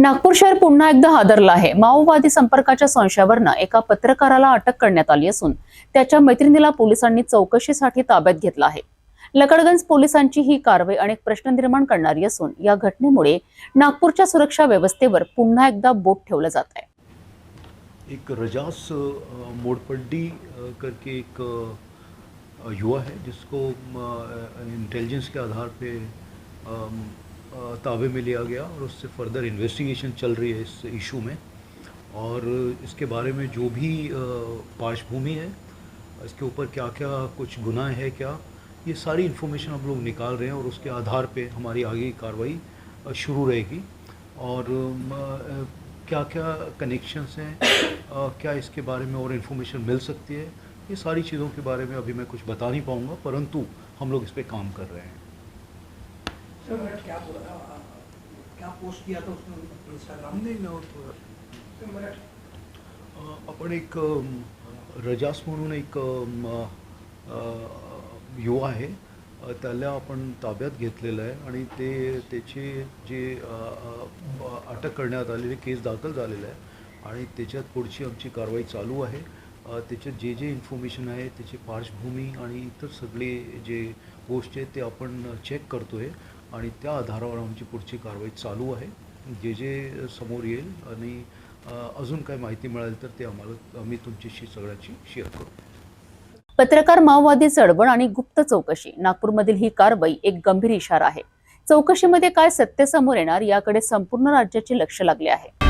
नागपूर शहर पुन्हा एकदा हादरला आहे. माओवादी संपर्काच्या संशयावरनं एका पत्रकाराला अटक करण्यात आली असून त्याच्या मैत्रिणीला पोलिसांनी चौकशीसाठी ताब्यात घेतलं आहे. लकडगंज पोलिसांची ही कारवाई अनेक प्रश्न निर्माण करणारी असून या घटनेमुळे नागपूरच्या सुरक्षा व्यवस्थेवर पुन्हा एकदा बोट ठेवलं जात आहे. एक रजास मोड़पड्डी करके एक युवा है जिसको इंटेलिजेंस के आधार पे ताबे में लिया गया और उससे फर्दर इन्वेस्टिगेशन चल रही है इस इशू में। और इसके बारे में जो भी पार्श्वभूमि है, इसके ऊपर क्या क्या कुछ गुनाह है क्या, ये सारी इन्फॉर्मेशन हम लोग निकाल रहे हैं और उसके आधार पे हमारी आगे कार्रवाई शुरू रहेगी। और क्या क्या कनेक्शंस हैं क्या इसके बारे में और इन्फॉर्मेशन मिल सकती है, ये सारी चीज़ों के बारे में अभी मैं कुछ बता नहीं पाऊँगा, परंतु हम लोग इस पर काम कर रहे हैं। सर क्या बोला क्या पोस्ट किया था उसने इंस्टाग्राम नाही ना तो- पे मराठी. अ, आपण एक रजास म्हणून एक युवा आहे. त्याला आपण ताब्यात घेतलेलं आहे आणि ते त्याचे जे अटक करण्यात आलेली केस दाखल झालेलं आहे. आणि त्याच्यात पुढची आमची कारवाई चालू आहे. त्याच्यात जे जे इन्फॉर्मेशन आहे त्याची पार्श्वभूमी आणि इतर सगळे जे गोष्टी आहेत ते आपण चेक करतो आहे आणि त्या आधारावर आमची पुढची कारवाई चालू आहे. जे जे समोर येईल आणि अजून काय माहिती मिळाली तर ते आम्हाला आम्ही तुमच्याशी सगळ्याची शेअर करू. पत्रकार माओवादी चळवळ आणि गुप्त चौकशी. नागपूरमधील ही कारवाई एक गंभीर इशारा आहे. चौकशीमध्ये काय सत्य समोर येणार याकडे संपूर्ण राज्याचे लक्ष लागले आहे.